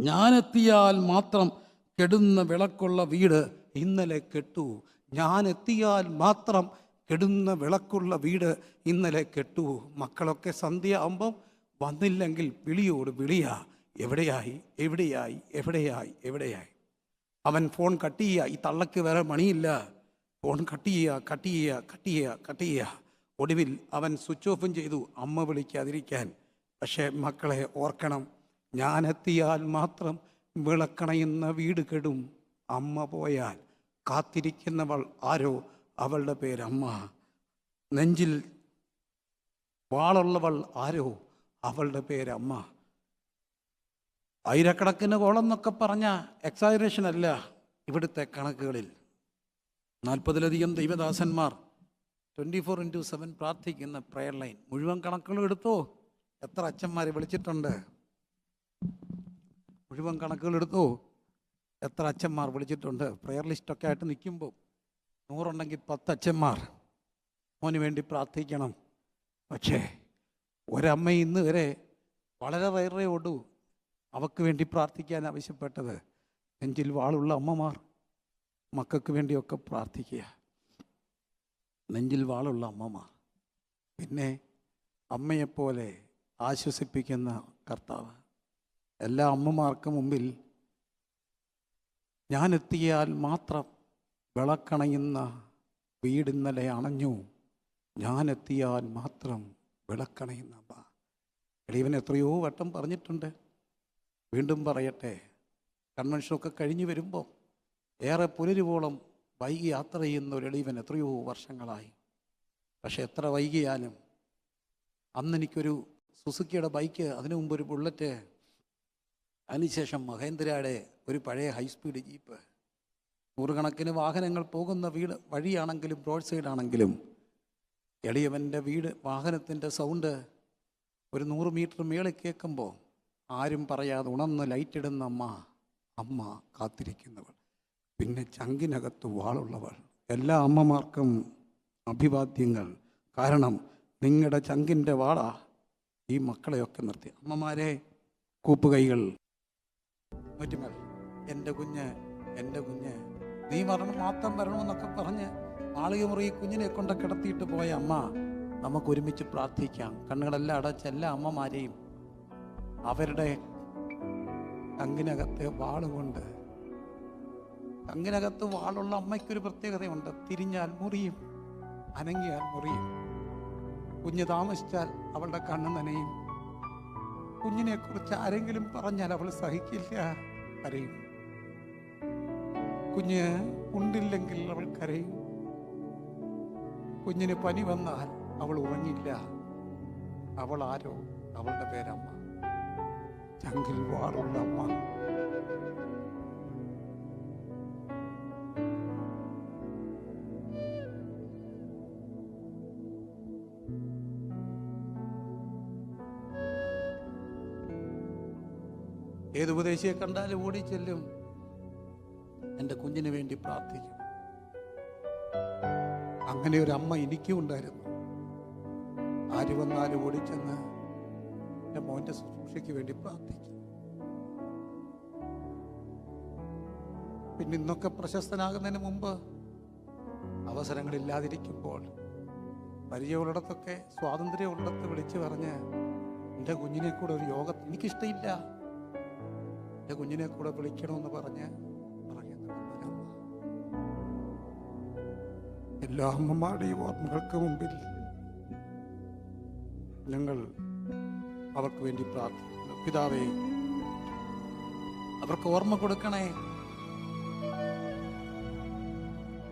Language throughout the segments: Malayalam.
ഞാനെത്തിയാൽ മാത്രം കെടുന്ന വിളക്കുള്ള വീട് ഇന്നലെ കെട്ടു. ഞാനെത്തിയാൽ മാത്രം കെടുന്ന വിളക്കുള്ള വീട് ഇന്നലെ കെട്ടു. മക്കളൊക്കെ സന്ധ്യ ആകുമ്പം വന്നില്ലെങ്കിൽ വിളിയോട് വിളിയാ. എവിടെയായി? എവിടെയായി? എവിടെയായി? എവിടെയായി? അവൻ ഫോൺ കട്ട് ചെയ്യുക ഈ തള്ളക്ക് വേറെ മണിയില്ല ഫോൺ കട്ട് ചെയ്യുക കട്ട് ചെയ്യുക കട്ട് ചെയ്യുക കട്ട് ചെയ്യുക ഒടുവിൽ അവൻ സ്വിച്ച് ഓഫും ചെയ്തു. അമ്മ വിളിക്കാതിരിക്കാൻ. പക്ഷേ മക്കളെ ഓർക്കണം. ഞാനെത്തിയാൽ മാത്രം വിളക്കണയുന്ന വീട് കെടും. അമ്മ പോയാൽ കാത്തിരിക്കുന്നവൾ ആരോ? അവളുടെ പേരമ്മ. നെഞ്ചിൽ വാളുള്ളവൾ ആരോ? അവളുടെ പേരമ്മ. ആയിരക്കണക്കിന് കോളെന്നൊക്കെ പറഞ്ഞ എക്സാജറേഷൻ അല്ല ഇവിടുത്തെ കണക്കുകളിൽ. നാൽപ്പതിലധികം ദൈവദാസന്മാർ ട്വന്റി ഫോർ ഇന്റു സെവൻ പ്രാർത്ഥിക്കുന്ന പ്രയർ ലൈൻ മുഴുവൻ കണക്കുകളും എടുത്തോ? എത്ര അച്ഛന്മാരെ വിളിച്ചിട്ടുണ്ട്? മുഴുവൻ കണക്കുകൾ എടുത്തു. എത്ര അച്ഛന്മാർ വിളിച്ചിട്ടുണ്ട്. പ്രയർ ലിസ്റ്റൊക്കെ ആയിട്ട് നിൽക്കുമ്പോൾ നൂറുണ്ടെങ്കിൽ പത്ത് അച്ഛന്മാർ മോന് വേണ്ടി പ്രാർത്ഥിക്കണം. പക്ഷേ ഒരമ്മ ഇന്ന് വരെ വളരെ റയറേ ഓടു അവക്ക് വേണ്ടി പ്രാർത്ഥിക്കാൻ ആവശ്യപ്പെട്ടത് നെഞ്ചിൽ വാളുള്ള അമ്മമാർ മക്കൾക്ക് വേണ്ടിയൊക്കെ പ്രാർത്ഥിക്കുക. നെഞ്ചിൽ വാളുള്ള അമ്മമാർ. പിന്നെ അമ്മയെപ്പോലെ ആശ്വസിപ്പിക്കുന്ന കർത്താവ്. എല്ലാ അമ്മമാർക്കും മുമ്പിൽ ഞാനെത്തിയാൽ മാത്രം വിളക്കണയുന്ന വീടിന്നലെ അണഞ്ഞു. ഞാനെത്തിയാൽ മാത്രം വിളക്കണയുന്ന എളിയവൻ എത്രയോ വട്ടം പറഞ്ഞിട്ടുണ്ട്. വീണ്ടും പറയട്ടെ കൺവെൻഷനൊക്കെ കഴിഞ്ഞു വരുമ്പോൾ ഏറെ പുലരുവോളം വൈകി യാത്ര ചെയ്യുന്ന ഒരു എളിയവൻ എത്രയോ വർഷങ്ങളായി. പക്ഷെ എത്ര വൈകിയാലും അന്നെനിക്കൊരു സുസുക്കിയുടെ ബൈക്ക് അതിനു മുമ്പ് ഒരു ബുള്ളറ്റ് അതിനുശേഷം മഹേന്ദ്രയുടെ ഒരു പഴയ ഹൈസ്പീഡ് ജീപ്പ് നൂറുകണക്കിന് വാഹനങ്ങൾ പോകുന്ന വീട് വഴിയാണെങ്കിലും റോഡ് സൈഡാണെങ്കിലും എളിയവന്റെ വീട് വാഹനത്തിന്റെ സൗണ്ട് ഒരു നൂറ് മീറ്റർ മേളിൽ കേൾക്കുമ്പോൾ ആരും പറയാതെ ഉണർന്ന് ലൈറ്റിടുന്ന അമ്മ അമ്മ കാത്തിരിക്കുന്നവൾ. പിന്നെ ചങ്കിനകത്ത് വാളുള്ളവൾ. എല്ലാ അമ്മമാർക്കും അഭിവാദ്യങ്ങൾ. കാരണം നിങ്ങളുടെ ചങ്കിന്റെ വാളാ ഈ മക്കളെയൊക്കെ നിർത്തി. അമ്മമാരെ കൂപ്പുകൈകൾ. മുറ്റുമൽ എന്റെ കുഞ്ഞ് എന്റെ കുഞ്ഞ് നീ മരണം മാത്രം വരണമെന്നൊക്കെ പറഞ്ഞ് മുറി കുഞ്ഞിനെ കൊണ്ട് കിടത്തിയിട്ട് പോയ അമ്മ നമുക്ക് ഒരുമിച്ച് പ്രാർത്ഥിക്കാം. കണ്ണുകളെല്ലാം അടച്ച എല്ലാ അമ്മമാരെയും അവരുടെ കങ്ങിനകത്തെ വാളുകൊണ്ട് കങ്ങിനകത്ത് വാളുള്ള അമ്മയ്ക്കൊരു പ്രത്യേകതയുണ്ട്. തിരിഞ്ഞാൽ മുറിയും അനങ്ങിയാൽ മുറിയും. കുഞ്ഞ് താമസിച്ചാൽ അവളുടെ കണ്ണ് നനയും കുഞ്ഞിനെ കുറിച്ച് ആരെങ്കിലും പറഞ്ഞാൽ അവൾ സഹിക്കില്ല കരയും. കുഞ്ഞ് ഉണ്ടില്ലെങ്കിൽ അവൾ കരയും. കുഞ്ഞിന് പനി വന്നാൽ അവൾ ഉറങ്ങില്ല. അവൾ ആരോ? അവളുടെ പേരമ്മ. ചങ്കിൽ വാറുള്ള അമ്മ. ഏത് ഉപദേശിയെ കണ്ടാലും ഓടി ചെല്ലും എന്റെ കുഞ്ഞിന് വേണ്ടി പ്രാർത്ഥിക്കും. അങ്ങനെ ഒരു അമ്മ എനിക്കും ഉണ്ടായിരുന്നു. ആര് വന്നാലും ഓടിച്ചെന്ന് എന്റെ മോന്റെ ശുശ്രൂഷയ്ക്ക് വേണ്ടി പ്രാർത്ഥിക്കും. പിന്നെ ഇന്നൊക്കെ പ്രശസ്തനാകുന്നതിന് മുമ്പ് അവസരങ്ങളില്ലാതിരിക്കുമ്പോൾ പരിചയമുള്ളിടത്തൊക്കെ സ്വാതന്ത്ര്യമുള്ളിടത്ത് വിളിച്ചു പറഞ്ഞ് എന്റെ കുഞ്ഞിനെ കൂടെ ഒരു യോഗ എനിക്കിഷ്ടമില്ല. എന്റെ കുഞ്ഞിനെ കൂടെ വിളിക്കണമെന്ന് പറഞ്ഞ്. എല്ലാ അമ്മമാരുടെയും ഓർമ്മകൾക്ക് മുമ്പിൽ ഞങ്ങൾ അവർക്ക് വേണ്ടി പ്രാർത്ഥിക്കുന്നു. പിതാവേ അവർക്ക് ഓർമ്മ കൊടുക്കണേ.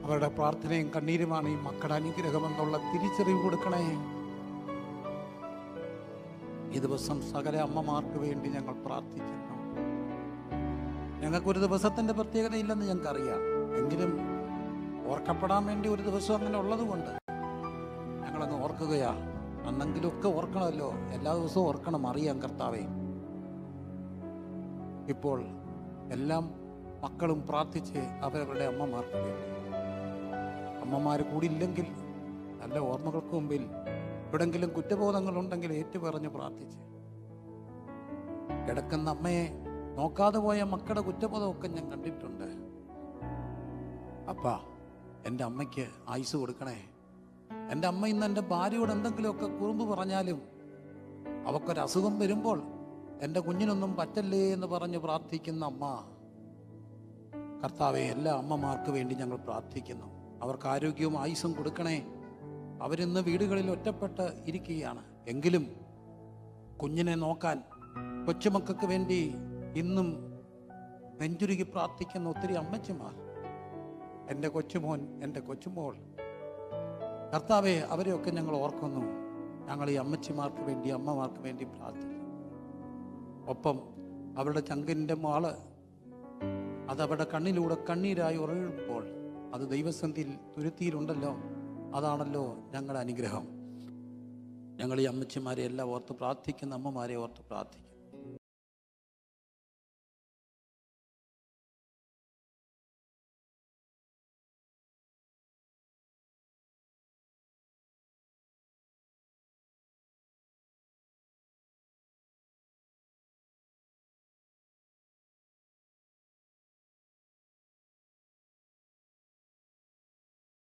അവരുടെ പ്രാർത്ഥനയും കണ്ണീരുമാണ് ഈ മക്കളുടെ അനുഗ്രഹമെന്നുള്ള തിരിച്ചറിവ് കൊടുക്കണേ. ഈ ദിവസം സകല അമ്മമാർക്ക് വേണ്ടി ഞങ്ങൾ പ്രാർത്ഥിക്കുന്നു. ഞങ്ങൾക്കൊരു ദിവസത്തിന്റെ പ്രത്യേകതയില്ലെന്ന് ഞങ്ങൾക്കറിയാം. എങ്കിലും ഓർക്കപ്പെടാൻ വേണ്ടി ഒരു ദിവസം അങ്ങനെ ഉള്ളതുകൊണ്ട് ഞങ്ങളങ്ങ് ഓർക്കുകയാ. അന്നെങ്കിലുമൊക്കെ ഓർക്കണമല്ലോ. എല്ലാ ദിവസവും ഓർക്കണം അറിയാം കർത്താവേ. ഇപ്പോൾ എല്ലാം മക്കളും പ്രാർത്ഥിച്ച് അവരവരുടെ അമ്മമാർക്ക് വേണ്ടി. അമ്മമാർ കൂടിയില്ലെങ്കിൽ നല്ല ഓർമ്മകൾക്ക് മുമ്പിൽ എവിടെങ്കിലും കുറ്റബോധങ്ങളുണ്ടെങ്കിൽ ഏറ്റുപറഞ്ഞ് പ്രാർത്ഥിച്ച്. കിടക്കുന്ന അമ്മയെ നോക്കാതെ പോയ മക്കളുടെ കുറ്റബോധമൊക്കെ ഞാൻ കണ്ടിട്ടുണ്ട്. അപ്പാ എന്റെ അമ്മയ്ക്ക് ആയുസ് കൊടുക്കണേ. എന്റെ അമ്മ ഇന്ന് എന്റെ ഭാര്യയോട് എന്തെങ്കിലുമൊക്കെ കുറുമ്പ് പറഞ്ഞാലും അവക്കൊരസുഖം വരുമ്പോൾ എന്റെ കുഞ്ഞിനൊന്നും പറ്റല്ലേ എന്ന് പറഞ്ഞ് പ്രാർത്ഥിക്കുന്ന അമ്മ. കർത്താവെ എല്ലാ അമ്മമാർക്ക് വേണ്ടി ഞങ്ങൾ പ്രാർത്ഥിക്കുന്നു. അവർക്ക് ആരോഗ്യവും ആയുസും കൊടുക്കണേ. അവരിന്ന് വീടുകളിൽ ഒറ്റപ്പെട്ട് ഇരിക്കുകയാണ്. എങ്കിലും കുഞ്ഞിനെ നോക്കാൻ കൊച്ചുമക്കൾക്ക് വേണ്ടി ഇന്നും നെഞ്ചുരുകി പ്രാർത്ഥിക്കുന്ന ഒത്തിരി അമ്മച്ചിമാർ എന്റെ കൊച്ചുമോൻ എന്റെ കൊച്ചുമോൾ. കർത്താവെ അവരെയൊക്കെ ഞങ്ങൾ ഓർക്കുന്നു. ഞങ്ങൾ ഈ അമ്മച്ചിമാർക്ക് വേണ്ടി അമ്മമാർക്ക് വേണ്ടി പ്രാർത്ഥിക്കുന്നു. ഒപ്പം അവരുടെ ചങ്കിന്റെ മാൾ അവരുടെ കണ്ണിലൂടെ കണ്ണീരായി ഉറങ്ങുമ്പോൾ അത് ദൈവസന്ധിയിൽ തുരുത്തിയിലുണ്ടല്ലോ. അതാണല്ലോ ഞങ്ങളുടെ അനുഗ്രഹം. ഞങ്ങൾ ഈ അമ്മച്ചിമാരെ എല്ലാം ഓർത്ത് പ്രാർത്ഥിക്കുന്ന അമ്മമാരെ ഓർത്ത് പ്രാർത്ഥിക്കും